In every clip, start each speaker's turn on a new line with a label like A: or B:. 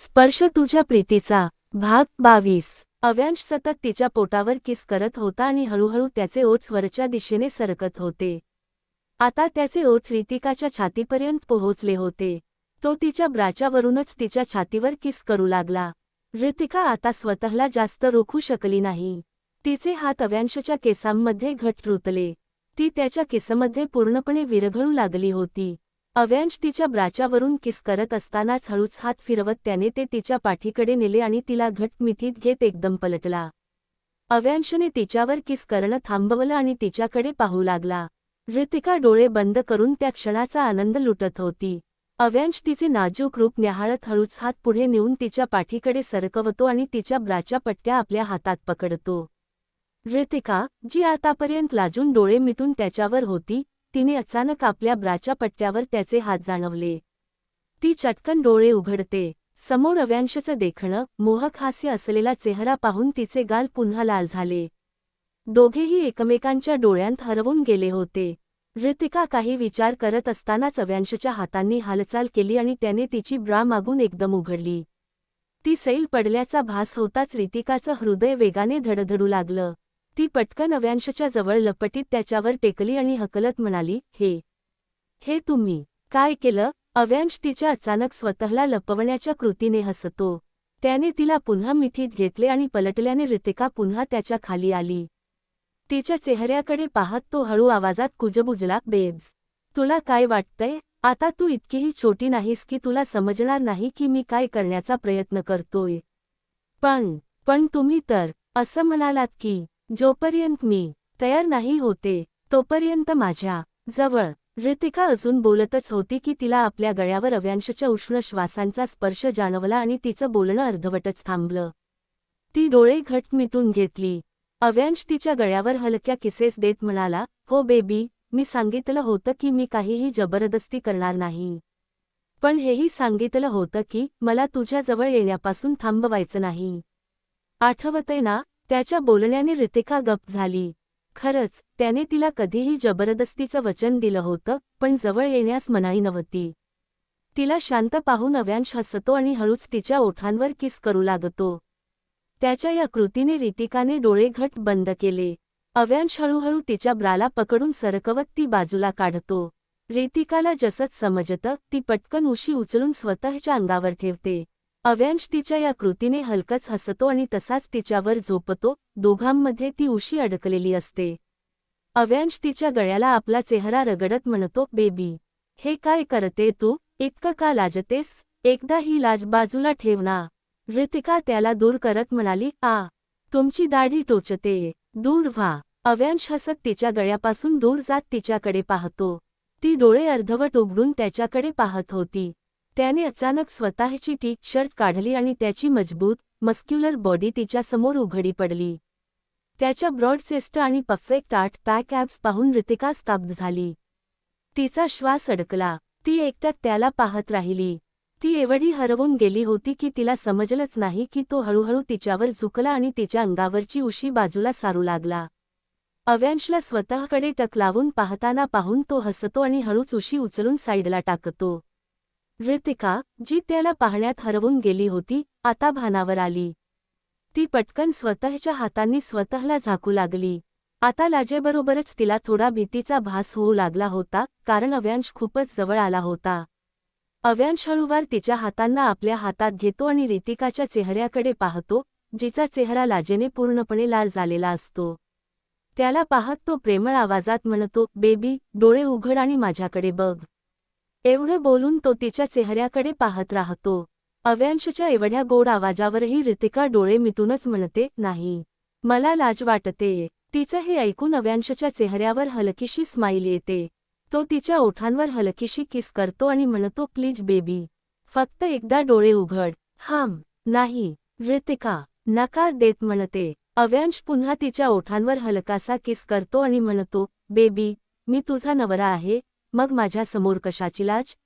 A: स्पर्श तुझ्या प्रीतीचा. भाग बावीस. अव्यांश सतत तिच्या पोटावर किस करत होता आणि हळूहळू त्याचे ओठ वरच्या दिशेने सरकत होते. आता त्याचे ओठ रितिकाच्या छातीपर्यंत पोहोचले होते. तो तिच्या ब्राच्यावरूनच तिच्या छातीवर किस करू लागला. ऋतिका आता स्वतःला जास्त रोखू शकली नाही. तिचे हात अव्यांशच्या केसांमध्ये घट रुतले. ती त्याच्या किसमध्ये पूर्णपणे विरघळू लागली होती. अव्यांश तिच्या ब्राच्यावरून किस करत असतानाच हळूच हात फिरवत त्याने ते तिच्या पाठीकडे नेले आणि तिला घट मिठीत घेत एकदम पलटला. अव्यांशने तिच्यावर किस करणं थांबवलं आणि तिच्याकडे पाहू लागला. ऋतिका डोळे बंद करून त्या क्षणाचा आनंद लुटत होती. अव्यांश तिचे नाजूक रूप न्याहाळत हळूच हात पुढे नेऊन तिच्या पाठीकडे सरकवतो आणि तिच्या ब्राच्या पट्ट्या आपल्या हातात पकडतो. ऋतिका जी आतापर्यंत लाजून डोळे मिटून त्याच्यावर होती तिने अचानक आपल्या ब्राच्या पट्ट्यावर त्याचे हात जाणवले. ती चटकन डोळे उघडते. समोर अव्यांशचं देखणं मोहक हास्य असलेला चेहरा पाहून तिचे गाल पुन्हा लाल झाले. दोघेही एकमेकांच्या डोळ्यांत हरवून गेले होते. ऋतिका काही विचार करत असतानाच अव्यांशच्या हातांनी हालचाल केली आणि त्याने तिची ब्रा मागून एकदम उघडली. ती सैल पडल्याचा भास होताच ऋतिकाचं हृदय वेगाने धडधडू लागलं. ती पटकन अव्यांशच्या जवळ लपटीत त्याच्यावर टेकली आणि हकलत म्हणाली हे हे तुम्ही काय केलं? अव्यांश तिच्या अचानक स्वतःला लपवण्याच्या कृतीने हसतो. त्याने तिला पुन्हा मिठीत घेतले आणि पलटल्याने रितिका पुन्हा त्याच्याखाली आली. तिच्या चेहऱ्याकडे पाहत तो हळू आवाजात कुजबुजला बेब्स तुला काय वाटतंय? आता तू इतकीही छोटी नाहीस की तुला समजणार नाही की मी काय करण्याचा प्रयत्न करतोय. पण पण तुम्ही तर असं म्हणालात की जोपर्यंत मी तयार नाही होते तोपर्यंत माझ्या जवळ ऋतिका अजून बोलतच होती की तिला आपल्या गळ्यावर अव्यांशच्या उष्ण श्वासांचा स्पर्श जाणवला आणि तिचं बोलणं अर्धवटच थांबलं. ती डोळे घट मिटून घेतली. अव्यांश तिच्या गळ्यावर हलक्या किसेस देत म्हणाला हो बेबी मी सांगितलं होतं की मी काहीही जबरदस्ती करणार नाही. पण हेही सांगितलं होतं की मला तुझ्याजवळ येण्यापासून थांबवायचं नाही. आठवतंय ना त्याच्या बोलण्याने रितिका गप झाली. खरंच त्याने तिला कधीही जबरदस्तीचं वचन दिलं होतं पण जवळ येण्यास मनाई नव्हती. तिला शांत पाहून अव्यांश हसतो आणि हळूच तिच्या ओठांवर किस करू लागतो. त्याच्या या कृतीने रितिकाने डोळे घट बंद केले. अव्यांश हळूहळू तिच्या ब्राला पकडून सरकवत ती बाजूला काढतो. रितिकाला जसत समजतं ती पटकन उशी उचलून स्वतःच्या अंगावर ठेवते. अव्यांश तिच्या या कृतीने हलकच हसतो आणि तसाच तिच्यावर झोपतो दोघांमध्ये ती उशी अडकलेली असते. अव्यांश तिच्या गळ्याला आपला चेहरा रगडत म्हणतो बेबी हे काय करते तू? इतकं का लाजतेस? एकदा ही लाज बाजूला ठेव ना. ऋतिका त्याला दूर करत म्हणाली आ तुमची दाढी टोचते. दूर व्हा. अव्यांश हसत तिच्या गळ्यापासून दूर जात तिच्याकडे पाहतो. ती डोळे अर्धवट उघडून त्याच्याकडे पाहत होती. त्याने अचानक स्वतःची टी शर्ट काढली आणि त्याची मजबूत मस्क्युलर बॉडी तिच्यासमोर उघडी पडली. त्याच्या ब्रॉड चेस्ट आणि पफेक्ट आर्ट पॅक ॲप्स पाहून ऋतिका स्तब्ध झाली. तिचा श्वास अडकला. ती एकटक त्याला पाहत राहिली. ती एवढी हरवून गेली होती की तिला समजलंच नाही की तो हळूहळू तिच्यावर झुकला आणि तिच्या अंगावरची उशी बाजूला सारू लागला. अव्यांशला स्वतःकडे टक लावून पाहताना पाहून तो हसतो आणि हळूच उशी उचलून साईडला टाकतो. ऋतिका जी त्याला पाहण्यात हरवून गेली होती आता भानावर आली. ती पटकन स्वतःच्या हातांनी स्वतःला झाकू लागली. आता लाजेबरोबरच तिला थोडा भीतीचा भास होऊ लागला होता कारण अव्यांश खूपच जवळ आला होता. अव्यांश हळूवार तिच्या हातांना आपल्या हातात घेतो आणि रितिकाच्या चेहऱ्याकडे पाहतो जिचा चेहरा लाजेने पूर्णपणे लाल झालेला असतो. त्याला पाहत तो प्रेमळ आवाजात म्हणतो बेबी डोळे उघड आणि माझ्याकडे बघ. एवढं बोलून तो तिच्या चेहऱ्याकडे पाहत राहतो. अव्यांशच्या एवढ्या गोड आवाजावरही रितिका डोळे मिटूनच म्हणते नाही. मला लाज वाटते. तिचं हे ऐकून अव्यांशच्या चेहऱ्यावर हलकीशी स्माईल येते. तो तिच्या ओठांवर हलकीशी किस करतो आणि म्हणतो प्लीज बेबी फक्त एकदा डोळे उघड. हाम नाही. ऋतिका नकार देत म्हणते. अव्यांश पुन्हा तिच्या ओठांवर हलकासा किस करतो आणि म्हणतो बेबी मी तुझा नवरा आहे. मग माझ्यासमोर कशाची लाज?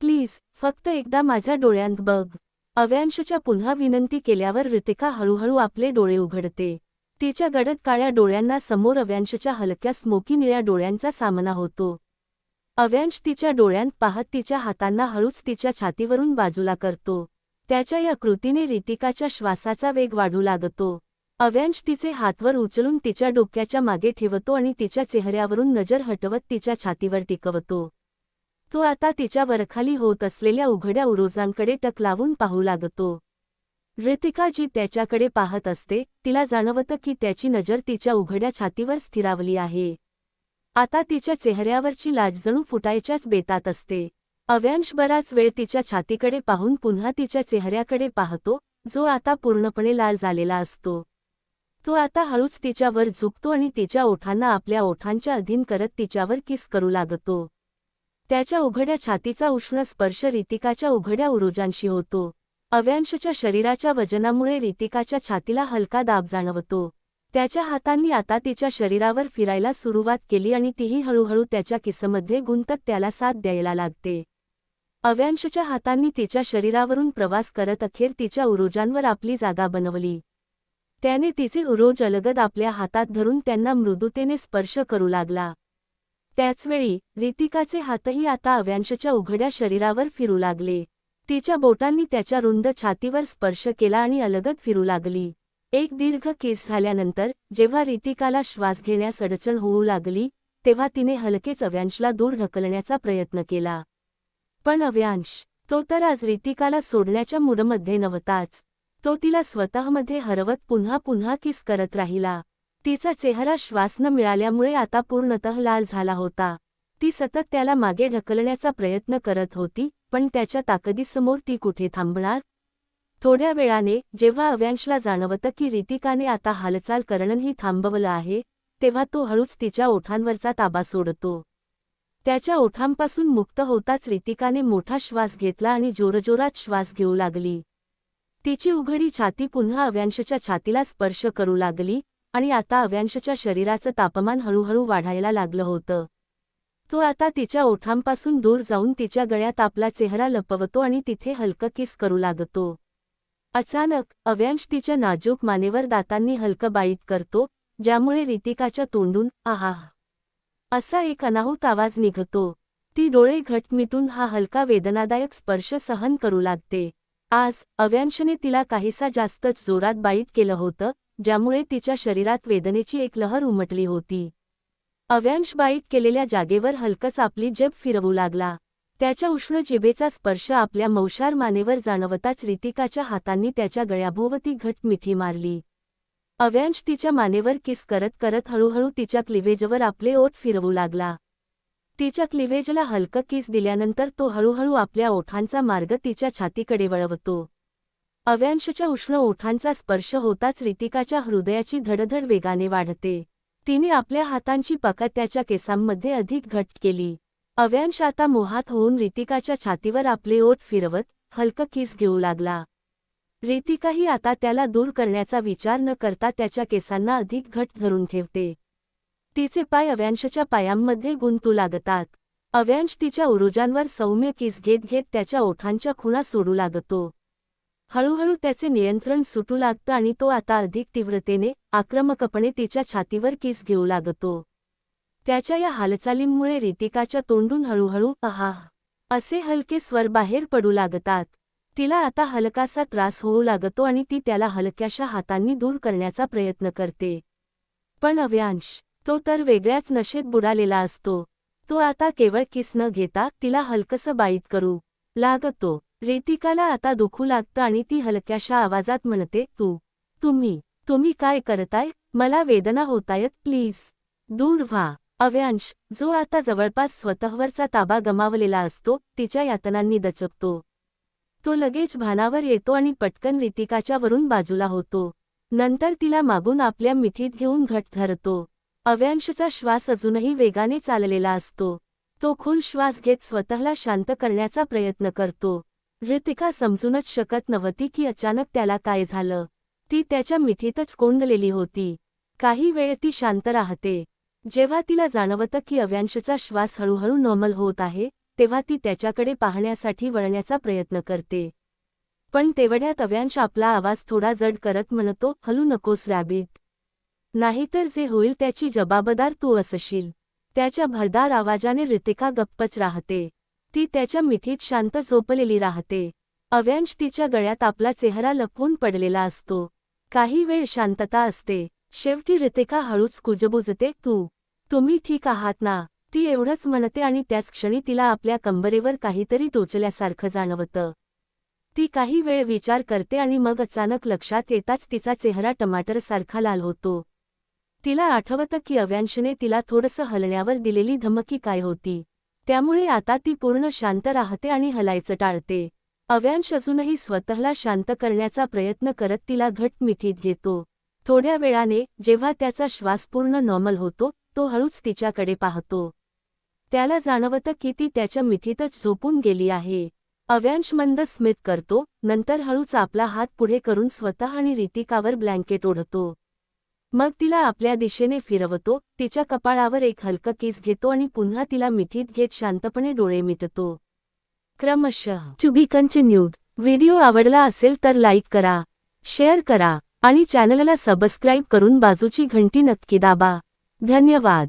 A: प्लीज फक्त एकदा माझ्या डोळ्यांत बघ. अव्यांशच्या पुन्हा विनंती केल्यावर ऋतिका हळूहळू आपले डोळे उघडते. तिच्या गडद काळ्या डोळ्यांना समोर अव्यांशच्या हलक्या स्मोकी निळ्या डोळ्यांचा सामना होतो. अव्यांश तिच्या डोळ्यांत पाहत तिच्या हातांना हळूच तिच्या छातीवरून बाजूला करतो. त्याच्या या कृतीने रितिकाच्या श्वासाचा वेग वाढू लागतो. अव्यांश तिचे हातवर उचलून तिच्या डोक्याच्या मागे ठेवतो आणि तिच्या चेहऱ्यावरून नजर हटवत तिच्या छातीवर टिकवतो. तो आता तिच्या वरखाली होत असलेल्या उघड्या उरोजांकडे टक लावून पाहू लागतो. ऋतिका जी त्याच्याकडे पाहत असते तिला जाणवतं की त्याची नजर तिच्या उघड्या छातीवर स्थिरावली आहे. आता तिच्या चेहऱ्यावरची लाज जणू फुटायच्याच बेतात असते. अव्यांश बराच वेळ तिच्या छातीकडे पाहून पुन्हा तिच्या चेहऱ्याकडे पाहतो जो आता पूर्णपणे लाल झालेला असतो. तो आता हळूच तिच्यावर झुकतो आणि तिच्या ओठांना आपल्या ओठांच्या अधीन करत तिच्यावर किस करू लागतो. त्याच्या उघड्या छातीचा उष्ण स्पर्श रितिकाच्या उघड्या उरोजांशी होतो. अव्यांशच्या शरीराच्या वजनामुळे रितिकाच्या छातीला हलका दाब जाणवतो. त्याच्या हातांनी आता तिच्या शरीरावर फिरायला सुरुवात केली आणि तीही हळूहळू त्याच्या किसमध्ये गुंतत त्याला साथ द्यायला लागते. अव्यांशच्या हातांनी तिच्या शरीरावरून प्रवास करत अखेर तिच्या उरोजांवर आपली जागा बनवली. त्याने तिचे उरोज अलगद आपल्या हातात धरून त्यांना मृदुतेने स्पर्श करू लागला. त्याचवेळी रितिकाचे हातही आता अव्यांशच्या उघड्या शरीरावर फिरू लागले. तिच्या बोटांनी त्याच्या रुंद छातीवर स्पर्श केला आणि अलगद फिरू लागली. एक दीर्घ केस झाल्यानंतर जेव्हा रितिकाला श्वास घेण्यास अडचण होऊ लागली तेव्हा तिने हलकेच अव्यांशला दूर ढकलण्याचा प्रयत्न केला. पण अव्यांश तो तर आज रितिकाला सोडण्याच्या मूडमध्ये नव्हताच. तो तिला स्वतःमध्ये हरवत पुन्हा पुन्हा किस करत राहिला. तिचा चेहरा श्वास न मिळाल्यामुळे आता पूर्णतः लाल झाला होता. ती सतत त्याला मागे ढकलण्याचा प्रयत्न करत होती पण त्याच्या ताकदीसमोर ती कुठे थांबणार? थोड्या वेळाने जेव्हा अव्यांशला जाणवतं की रितिकाने आता हालचाल करणंही थांबवलं आहे तेव्हा तो हळूच तिच्या ओठांवरचा ताबा सोडतो. त्याच्या ओठांपासून मुक्त होताच रितिकाने मोठा श्वास घेतला आणि जोरजोरात श्वास घेऊ लागली. तिची उघडी छाती पुन्हा अव्यांशच्या छातीला स्पर्श करू लागली आणि आता अव्यांशच्या शरीराचं तापमान हळूहळू वाढायला लागलं होतं. तो आता तिच्या ओठांपासून दूर जाऊन तिच्या गळ्यात आपला चेहरा लपवतो आणि तिथे हलकं किस करू लागतो. अचानक अव्यांश तिच्या नाजूक मानेवर दातांनी हलकं बाईट करतो ज्यामुळे रितिकाच्या तोंडून आहा! असा एक अनाहूत आवाज निघतो. ती डोळे घट मिटून हा हलका वेदनादायक स्पर्श सहन करू लागते. आज अव्यांशने तिला काहीसा जास्तच जोरात बाईट केलं होतं ज्यामुळे तिच्या शरीरात वेदनेची एक लहर उमटली होती. अव्यांश बाईट केलेल्या जागेवर हलकच आपली जब फिरवू लागला. त्याच्या उष्ण जिभेचा स्पर्श आपल्या मौशार मानेवर जाणवताच रितिकाच्या हातांनी त्याच्या गळ्याभोवती घट मिठी मारली. अव्यांश तिच्या मानेवर किस करत करत हळूहळू तिच्या क्लिवेजवर आपले ओठ फिरवू लागला. तिच्या क्लिवेजला हलकं किस दिल्यानंतर तो हळूहळू आपल्या ओठांचा मार्ग तिच्या छातीकडे वळवतो. अव्यांशच्या उष्ण ओठांचा स्पर्श होताच रितिकाच्या हृदयाची धडधड वेगाने वाढते. तिने आपल्या हातांची पकड त्याच्या केसांमध्ये अधिक घट केली. अव्यांश आता मोहात होऊन रितिकाच्या छातीवर आपले ओठ फिरवत हलकं किस घेऊ लागला. रितिकाही आता त्याला दूर करण्याचा विचार न करता त्याच्या केसांना अधिक घट धरून ठेवते. तिचे पाय अव्यांशच्या पायांमध्ये गुंतू लागतात. अव्यांश तिच्या उरुजांवर सौम्य किस घेत घेत त्याच्या ओठांच्या खुणा सोडू लागतो. हळूहळू त्याचे नियंत्रण सुटू लागतं आणि तो आता अधिक तीव्रतेने आक्रमकपणे तिच्या छातीवर किस घेऊ लागतो. त्याच्या या हालचालींमुळे रितिकाच्या तोंडून हळूहळू आहा असे हलके स्वर बाहेर पडू लागतात. तिला आता हलकासा त्रास होऊ लागतो आणि ती त्याला हलक्याशा हातांनी दूर करण्याचा प्रयत्न करते. पण अव्यांश तो तर वेगळ्याच नशेत बुडालेला असतो. तो आता केवळ किस न घेता तिला हलकसं बाईट करू लागतो. रेतिकाला आता दुखू लागतं आणि ती हलक्याशा आवाजात म्हणते तू तुम्ही तुम्ही काय करताय? मला वेदना होतायत प्लीज. दूर व्हा. अव्यांश जो आता जवळपास स्वतःवरचा ताबा गमावलेला असतो तिच्या यातनांनी दचकतो. तो लगेच भानावर येतो आणि पटकन रितिकाच्या वरून बाजूला होतो. नंतर तिला मागून आपल्या मिठीत घेऊन घट धरतो. अव्यांशचा श्वास अजूनही वेगाने चाललेला असतो. तो खुल श्वास घेत स्वतःला शांत करण्याचा प्रयत्न करतो. ऋतिका समजूनच शकत नव्हती की अचानक त्याला काय झालं. ती त्याच्या मिठीतच कोंडलेली होती. काही वेळ ती शांत राहते. जेव्हा तिला जाणवतं की अव्यांशचा श्वास हळूहळू नॉर्मल होत आहे तेव्हा ती त्याच्याकडे पाहण्यासाठी वळण्याचा प्रयत्न करते. पण तेवढ्यात अव्यांश आपला आवाज थोडा जड करत म्हणतो हलू नकोस रॅबिट. नाहीतर जे होईल त्याची जबाबदार तू असशील. त्याच्या भरदार आवाजाने रितिका गप्पच राहते. ती त्याच्या मिठीत शांत झोपलेली राहते. अव्यांश तिच्या गळ्यात आपला चेहरा लपवून पडलेला असतो. काही वेळ शांतता असते. शेवटी रितिका हळूच कुजबुजते तू तुम्ही ठीक आहात ना ती एवढंच म्हणते आणि त्याच क्षणी तिला आपल्या कंबरेवर काहीतरी टोचल्यासारखं जाणवतं. ती काही वेळ विचार करते आणि मग अचानक लक्षात येताच तिचा चेहरा टमाटरसारखा लाल होतो. तिला आठवतं की अव्यांशने तिला थोडंसं हलण्यावर दिलेली धमकी काय होती. त्यामुळे आता ती पूर्ण शांत राहते आणि हलायचं टाळते. अव्यांश अजूनही स्वतःला शांत करण्याचा प्रयत्न करत तिला घट मिठीत घेतो. थोड्या वेळाने जेव्हा त्याचा श्वास पूर्ण नॉर्मल होतो तो हळूच तिच्याकडे पाहतो. त्याला जाणवतं की ती त्याच्या मिठीतच झोपून गेली आहे. अव्यांश मंद स्मित करतो नंतर हळूच आपला हात पुढे करून स्वतः आणि रितिकावर ब्लँकेट ओढतो. मग तिला आपल्या दिशेने फिरवतो तिच्या कपाळावर एक हलकं केस घेतो आणि पुन्हा तिला मिठीत घेत शांतपणे डोळे मिटतो. क्रमशः चुबी कंटिन्यूड व्हिडिओ आवडला असेल तर लाईक करा शेअर करा आणि चॅनलला सबस्क्राईब करून बाजूची घंटी नक्की दाबा. धन्यवाद.